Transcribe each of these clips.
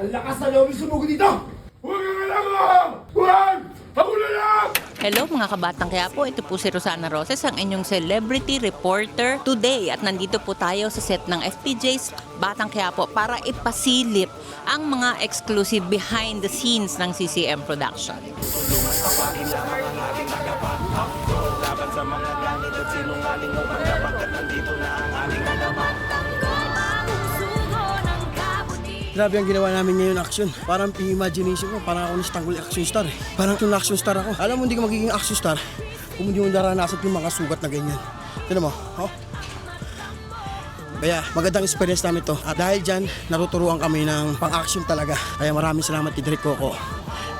Ang lakas na loob yung sumugod dito! Huwag kang alam mo! Huwag! Ako na lang! Hello mga kabatang kaya po, ito po si Rosana Roses, ang inyong celebrity reporter today. At nandito po tayo sa set ng FPJ's Batang kaya po para ipasilip ang mga exclusive behind the scenes ng CCM production. Grabe ang ginawa namin ngayon action. Parang imagination ko, parang ako ni Tanggol action star. eh. Parang yung action star ako. Alam mo, hindi ka magiging action star kung hindi mo naranasan yung mga sugat na ganyan. Tignan mo, oh. Kaya magandang experience namin to. At dahil dyan, natuturuan kami ng pang-action talaga. Kaya maraming salamat kay Direk Coco.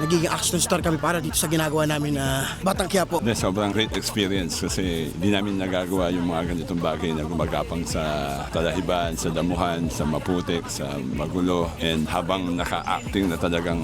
Nagiging action star kami para dito sa ginagawa namin na Batang Quiapo. Hindi, sobrang great experience kasi di namin nagagawa yung mga ganitong bagay na gumagapang sa talahiban, sa damuhan, sa maputik, sa magulo. And habang naka-acting na talagang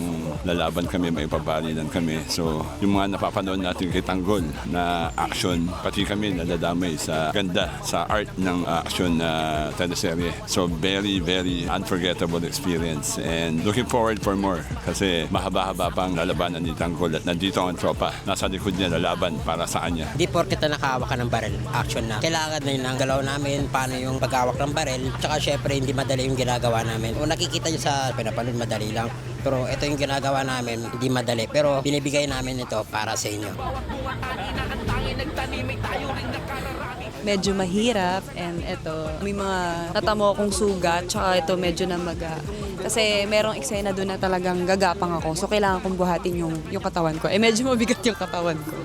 lalaban kami, may pabalinan kami. So, yung mga napapanood natin kay Tanggol na action, pati kami nadadamay sa ganda, sa art ng uh, action na teleserye. So, very, very unforgettable experience. And looking forward for more kasi mahaba-haba pa ang lalabanan ni Tanggol at nandito ang tropa. Nasa likod niya lalaban para sa kanya. Di porket na nakahawak ka ng barel, action na. Kailangan na yun ang galaw namin, paano yung paghawak ng barel. Tsaka syempre hindi madali yung ginagawa namin. Kung nakikita nyo sa pinapanood, madali lang. Pero ito yung ginagawa namin, hindi madali. Pero binibigay namin ito para sa inyo. Medyo mahirap and ito may mga natamo akong sugat tsaka ito medyo namaga. Kasi merong eksena doon na talagang gagapang ako. So kailangan kong buhatin yung, yung katawan ko. Eh medyo mabigat yung katawan ko.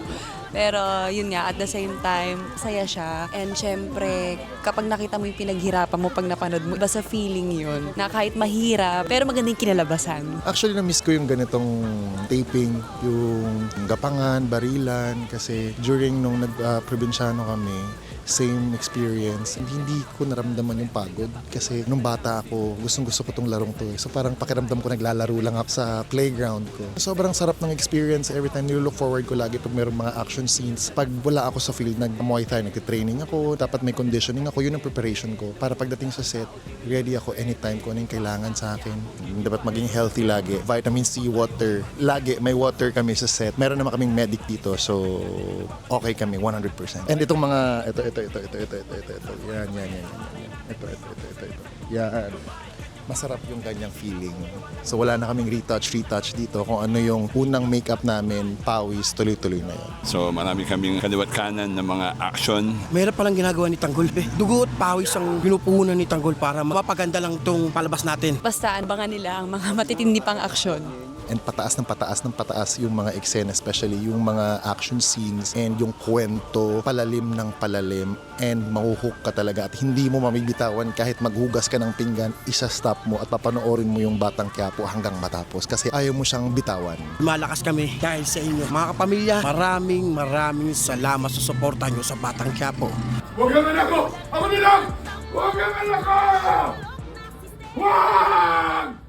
Pero yun nga, at the same time, saya siya. And syempre, kapag nakita mo yung pinaghirapan mo pag napanood mo, iba sa feeling yun, na kahit mahirap, pero maganda yung kinalabasan. Actually, na-miss ko yung ganitong taping, yung gapangan, barilan, kasi during nung nag-probinsyano kami, same experience. Hindi ko naramdaman yung pagod kasi nung bata ako, gustong gusto ko tong larong to. eh. So parang pakiramdam ko naglalaro lang up sa playground ko. Sobrang sarap ng experience every time. Nilook forward ko lagi pag mayroong mga action scenes. Pag wala ako sa field, nag-muay thai, nag-training ako, dapat may conditioning ako, yun ang preparation ko. Para pagdating sa set, ready ako anytime kung ano yung kailangan sa akin. Dapat maging healthy lagi. Vitamin C, water. Lagi, may water kami sa set. Meron naman kaming medic dito, so okay kami 100%. And itong mga, ito, ito, ito, ito, ito, ito, ito, ito. Yan, yan, yan, yan, yan. Ito, ito, ito, ito, ito. Yan. Masarap yung ganyang feeling. So wala na kaming retouch, retouch dito. Kung ano yung unang makeup namin, pawis, tuloy-tuloy na yun. So marami kaming kaliwat kanan ng mga action. Mahirap palang ginagawa ni Tanggol. Eh. Dugo at pawis ang pinupuhunan ni Tanggol para mapaganda lang tong palabas natin. Basta abangan nila ang mga matitindi pang aksyon. And pataas ng pataas ng pataas yung mga eksena, especially yung mga action scenes and yung kwento, palalim ng palalim and mahuhook ka talaga at hindi mo mamibitawan kahit maghugas ka ng pinggan, isa-stop mo at papanoorin mo yung Batang Quiapo hanggang matapos kasi ayaw mo siyang bitawan. Malakas kami dahil sa inyo. Mga kapamilya, maraming maraming salamat sa suporta nyo sa Batang Quiapo. Huwag ko! Ako na lang! Huwag kang anak ko! Huwag!